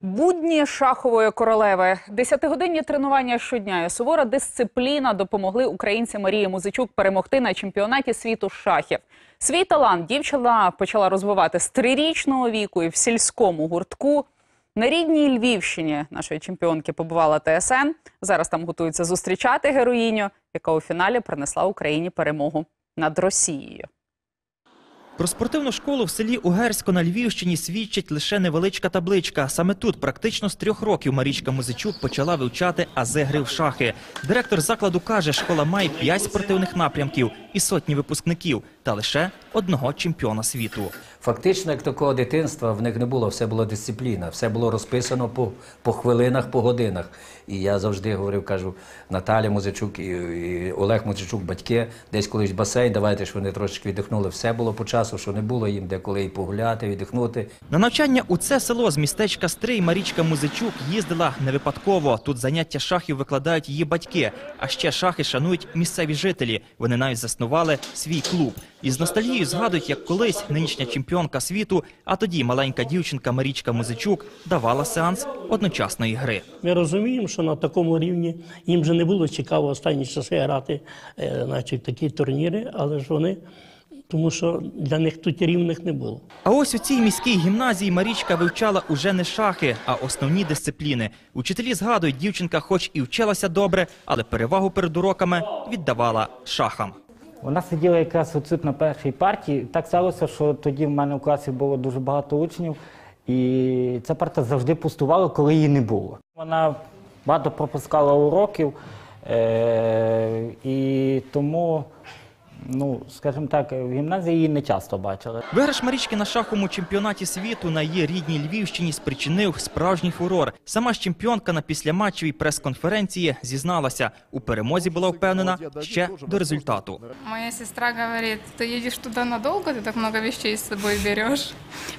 Будні шахової королеви, десятигодинні тренування щодня і сувора дисципліна допомогли українці Марії Музичук перемогти на чемпіонаті світу шахів. Свій талант дівчина почала розвивати з трирічного віку і в сільському гуртку. На рідній Львівщині нашої чемпіонки побувала ТСН. Зараз там готуються зустрічати героїню, яка у фіналі принесла Україні перемогу над Росією. Про спортивну школу в селі Угерсько на Львівщині свідчить лише невеличка табличка. Саме тут практично з трьох років Марічка Музичук почала вивчати ази гри в шахи. Директор закладу каже, школа має п'ять спортивних напрямків і сотні випускників, та лише одного чемпіона світу. Фактично, як такого дитинства в них не було, все було дисципліна, все було розписано по, по хвилинах, по годинах. І я завжди говорив, кажу, Наталя Музичук і, і Олег Музичук, батьки, десь колись басейн, давайте, щоб вони трошечки віддихнули. Все було по часу, що не було їм деколи і погуляти, віддихнути. На навчання у це село з містечка Стрий Марічка Музичук їздила не випадково. Тут заняття шахів викладають її батьки. А ще шахи шанують місцеві жителі. Вони навіть заснували свій клуб. І з ностальгією згадують, як колись нинішня чемпіонка світу, а тоді маленька дівчинка Марічка Музичук давала сеанс одночасної гри. Ми розуміємо, що на такому рівні їм вже не було цікаво останні часи грати е, значить, такі турніри, але ж вони, тому що для них тут рівних не було. А ось у цій міській гімназії Марічка вивчала уже не шахи, а основні дисципліни. Учителі згадують, дівчинка, хоч і вчилася добре, але перевагу перед уроками віддавала шахам. Вона сиділа якраз отут на першій партії. Так сталося, що тоді в мене в класі було дуже багато учнів, і ця парта завжди пустувала, коли її не було. Вона багато пропускала уроків, е- і тому, ну, скажімо так, в гімназії її не часто бачили. Виграш Марічки на шаховому чемпіонаті світу на її рідній Львівщині спричинив справжній фурор. Сама ж чемпіонка на післяматчевій прес-конференції зізналася, у перемозі була впевнена ще до результату. Моя сестра говорит, ты едешь туда надолго, ты так много вещей с собой берешь?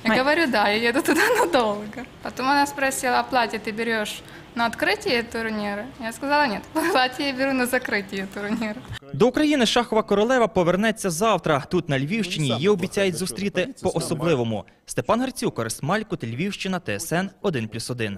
Я говорю, да, я еду туда надолго. Потом она спросила, а платье ты берешь на открытие турнира? Я сказала, нет, платье я беру на закрытие турнира. До України шахова королева повернеться завтра. Тут на Львівщині її обіцяють зустріти по-особливому. Степан Гарцюк, Орес Малькут, Львівщина, ТСН 1+,1.